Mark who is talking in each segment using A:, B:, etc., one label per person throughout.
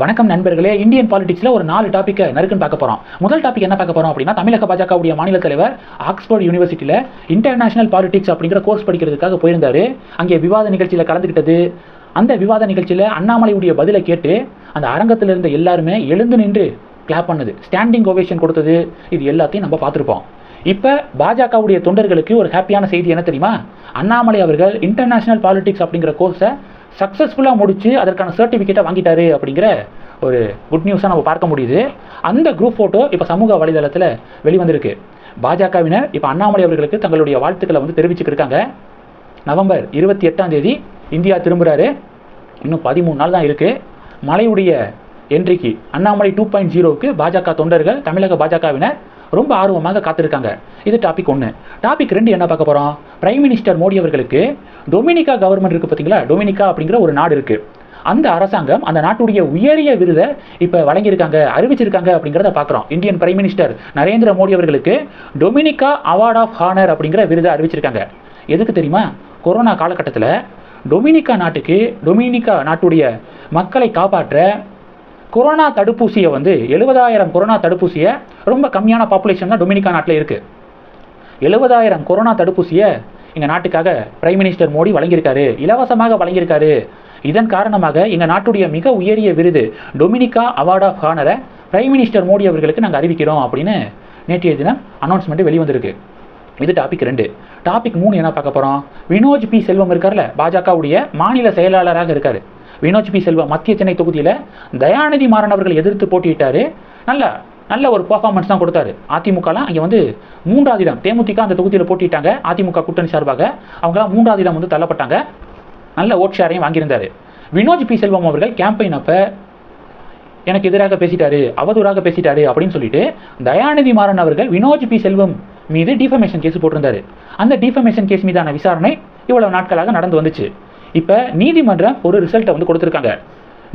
A: வணக்கம் நண்பர்களே இந்தியன் பாலிடிக்ஸ்ல ஒரு நாலு டாப்பிக்கை நறுக்குன்னு பார்க்க போறோம். முதல் டாபிக் என்ன பார்க்க போறோம் அப்படின்னா தமிழக பாஜகவுடைய மாநில தலைவர் ஆக்ஸ்போர்ட் யூனிவர்சிட்டியில இன்டர்நேஷனல் பாலிடிக்ஸ் அப்படிங்கிற கோர்ஸ் படிக்கிறதுக்காக போயிருந்தாரு. அங்கே விவாத நிகழ்ச்சியில கலந்துக்கிட்டது அந்த விவாத நிகழ்ச்சியில அண்ணாமலையுடைய பதிலை கேட்டு அந்த அரங்கத்தில் இருந்த எல்லாருமே எழுந்து நின்று கிளாப் பண்ணது. ஸ்டாண்டிங் ஓவேஷன் கொடுத்தது. இது எல்லாத்தையும் நம்ம பார்த்துருப்போம். இப்போ பாஜகவுடைய தொண்டர்களுக்கு ஒரு ஹாப்பியான செய்தி என்ன தெரியுமா? அண்ணாமலை அவர்கள் இன்டர்நேஷனல் பாலிடிக்ஸ் அப்படிங்கிற கோர்ஸை சக்ஸஸ்ஃபுல்லாக முடித்து அதற்கான சர்டிஃபிகேட்டை வாங்கிட்டாரு அப்படிங்கிற ஒரு குட் நியூஸாக நம்ம பார்க்க முடியுது. அந்த குரூப் ஃபோட்டோ இப்போ சமூக வலைதளத்தில் வெளிவந்திருக்கு. பாஜகவினர் இப்போ அண்ணாமலை அவர்களுக்கு தங்களுடைய வாழ்த்துக்களை வந்து தெரிவிச்சுக்கிருக்காங்க நவம்பர் இருபத்தி எட்டாம் தேதி இந்தியா திரும்புகிறாரு இன்னும் பதிமூணு நாள் தான் இருக்குது மலையுடைய என்ட்ரிக்கு அண்ணாமலை டூ பாயிண்ட் ஜீரோவுக்கு பாஜக தொண்டர்கள் தமிழக பாஜகவினர் ரொம்ப ஆர்வமாக காத்திருக்காங்க. இது டாபிக் ஒன்று டாபிக் ரெண்டு என்ன பார்க்க போகிறோம் பிரைம் மினிஸ்டர் மோடி அவர்களுக்கு டொமினிகா கவர்மெண்ட் இருக்குது பார்த்தீங்களா? டொமினிகா அப்படிங்கிற ஒரு நாடு இருக்குது அந்த அரசாங்கம் அந்த நாட்டுடைய உயரிய விருதை இப்போ வழங்கியிருக்காங்க அறிவிச்சிருக்காங்க அப்படிங்கிறத பார்க்குறோம். Indian prime minister Narendra Modi அவர்களுக்கு டொமினிகா அவார்ட் ஆஃப் ஹானர் அப்படிங்கிற விருதை அறிவிச்சிருக்காங்க. எதுக்கு தெரியுமா? கொரோனா காலகட்டத்தில் டொமினிகா நாட்டுக்கு டொமினிகா நாட்டுடைய மக்களை காப்பாற்ற கொரோனா தடுப்பூசியை வந்து எழுபதாயிரம் கொரோனா தடுப்பூசியை ரொம்ப கம்மியான பாப்புலேஷன் தான் டொமினிகா நாட்டில் இருக்குது எழுபதாயிரம் கொரோனா தடுப்பூசியை எங்கள் நாட்டுக்காக பிரைம் மினிஸ்டர் மோடி வழங்கியிருக்காரு. இலவசமாக வழங்கியிருக்காரு. இதன் காரணமாக எங்கள் நாட்டுடைய மிக உயரிய விருது டொமினிகா அவார்ட் ஆஃப் ஹானரை பிரைம் மினிஸ்டர் மோடி அவர்களுக்கு நாங்கள் அறிவிக்கிறோம் அப்படின்னு நேற்றைய தினம் அனௌன்ஸ்மெண்ட் வெளிவந்திருக்கு. இது டாபிக் ரெண்டு. டாபிக் மூணு என்ன பார்க்க போகிறோம் வினோஜ் பி செல்வம் இருக்கார்ல பாஜகவுடைய மாநில செயலாளராக இருக்கார். வினோஜ் பி செல்வம் மத்திய சென்னை தொகுதியில் தயாநிதி மாறன் அவர்கள் எதிர்த்து போட்டியிட்டார். நல்ல நல்ல ஒரு பர்ஃபார்மன்ஸ் தான் கொடுத்தாரு. அதிமுகலாம் அங்கே வந்து மூன்றாவது இடம். தேமுதிக அந்த தொகுதியில் போட்டிட்டாங்க அதிமுக கூட்டணி சார்பாக அவங்களாம் மூன்றாவது இடம் வந்து தள்ளப்பட்டாங்க. நல்ல ஓட் ஷேரையும் வாங்கியிருந்தார். வினோஜ் பி. செல்வம் அவர்கள் கேம்பெயின் அப்போ எனக்கு எதிராக பேசிட்டாரு அவதூறாக பேசிட்டாரு அப்படின்னு சொல்லிட்டு தயாநிதி மாறன் அவர்கள் வினோஜ் பி. செல்வம் மீது டிஃபமேஷன் கேஸ் போட்டிருந்தாரு. அந்த டிஃபமேஷன் கேஸ் மீதான விசாரணை இவ்வளவு நாட்களாக நடந்து வந்துச்சு. இப்போ நீதிமன்றம் ஒரு ரிசல்ட்டை வந்து கொடுத்துருக்காங்க.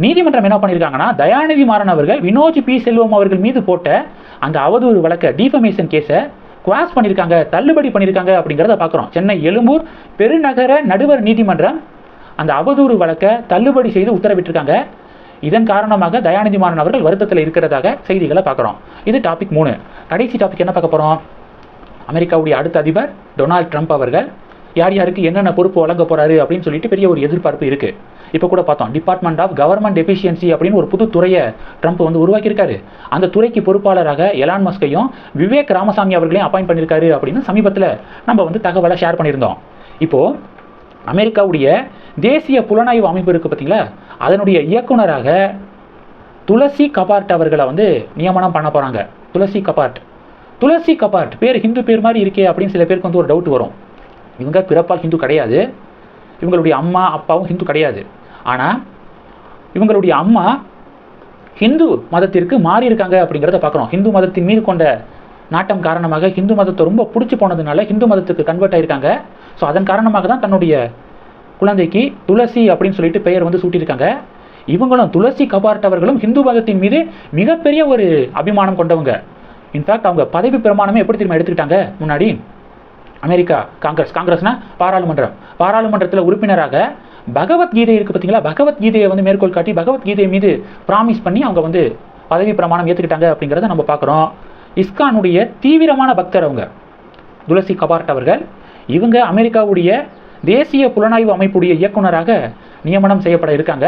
A: நீதிமன்றம் என்ன பண்ணியிருக்காங்கன்னா தயாநிதி மாறன் அவர்கள் வினோஜ் பி. செல்வம் அவர்கள் மீது போட்ட அந்த அவதூறு வழக்க டிஃபமேஷன் கேஸை குவாஸ் பண்ணியிருக்காங்க தள்ளுபடி பண்ணியிருக்காங்க அப்படிங்கிறத பார்க்குறோம் சென்னை எழும்பூர் பெருநகர நடுவர் நீதிமன்றம் அந்த அவதூறு வழக்கை தள்ளுபடி செய்து உத்தரவிட்டிருக்காங்க. இதன் காரணமாக தயாநிதி மாறன் அவர்கள் வருத்தத்தில் இருக்கிறதாக செய்திகளை பார்க்குறோம் இது டாபிக் மூணு. கடைசி டாபிக் என்ன பார்க்க போகிறோம் அமெரிக்காவுடைய அடுத்த அதிபர் டொனால்ட் ட்ரம்ப் அவர்கள் யார் யாருக்கு என்னென்ன பொறுப்பு வழங்க போறாரு அப்படின்னு சொல்லிட்டு பெரிய ஒரு எதிர்பார்ப்பு இருக்கு. இப்போ கூட பார்த்தோம் டிபார்ட்மெண்ட் ஆஃப் கவர்மெண்ட் எஃபிஷியன்சி அப்படின்னு ஒரு புது துறையை ட்ரம்ப் வந்து உருவாக்கியிருக்காரு. அந்த துறைக்கு பொறுப்பாளராக எலான் மஸ்கையும் விவேக் ராமசாமி அவர்களையும் அப்பாயிண்ட் பண்ணியிருக்காரு அப்படின்னு சமீபத்தில் நம்ம வந்து தகவலை ஷேர் பண்ணியிருந்தோம். இப்போ அமெரிக்காவுடைய தேசிய புலனாய்வு அமைப்பு இருக்குது பார்த்தீங்களா? அதனுடைய இயக்குனராக துளசி கபார்ட் அவர்களை வந்து நியமனம் பண்ண போகிறாங்க துளசி கபார்ட். துளசி கபார்ட் பேர் ஹிந்து பேர் மாதிரி இருக்கே அப்படின்னு சில பேருக்கு வந்து ஒரு டவுட் வரும். இவங்க பிறப்பால் ஹிந்து கிடையாது. இவங்களுடைய அம்மா அப்பாவும் ஹிந்து கிடையாது. ஆனால் இவங்களுடைய அம்மா ஹிந்து மதத்திற்கு மாறி இருக்காங்க அப்படிங்கிறத பார்க்குறோம் ஹிந்து மதத்தின் மீது கொண்ட நாட்டம் காரணமாக ஹிந்து மதத்தை ரொம்ப பிடிச்சி போனதுனால ஹிந்து மதத்துக்கு கன்வெர்ட் ஆயிருக்காங்க. ஸோ அதன் காரணமாக தான் தன்னுடைய குழந்தைக்கு துளசி அப்படின்னு சொல்லிட்டு பெயர் வந்து சூட்டியிருக்காங்க. இவங்களும் துளசி கபார்ட் அவர்களும் ஹிந்து மதத்தின் மீது மிகப்பெரிய ஒரு அபிமானம் கொண்டவங்க. இன்ஃபேக்ட் அவங்க பதவி பிரமாணமே எப்படி திரும்ப எடுத்துக்கிட்டாங்க முன்னாடி? அமெரிக்கா காங்கிரஸ். காங்கிரஸ்னா பாராளுமன்றம். பாராளுமன்றத்தில் உறுப்பினராக பகவத்கீதை இருக்குது பார்த்தீங்களா பகவத்கீதையை வந்து மேற்கோள் காட்டி பகவத்கீதை மீது ப்ராமிஸ் பண்ணி அவங்க வந்து பதவி பிரமாணம் ஏற்றுக்கிட்டாங்க அப்படிங்கிறத நம்ம பார்க்குறோம் இஸ்கானுடைய தீவிரமான பக்தர் அவங்க. துளசி கபார்ட் அவர்கள். இவங்க அமெரிக்காவுடைய தேசிய புலனாய்வு அமைப்புடைய இயக்குனராக நியமனம் செய்யப்பட இருக்காங்க.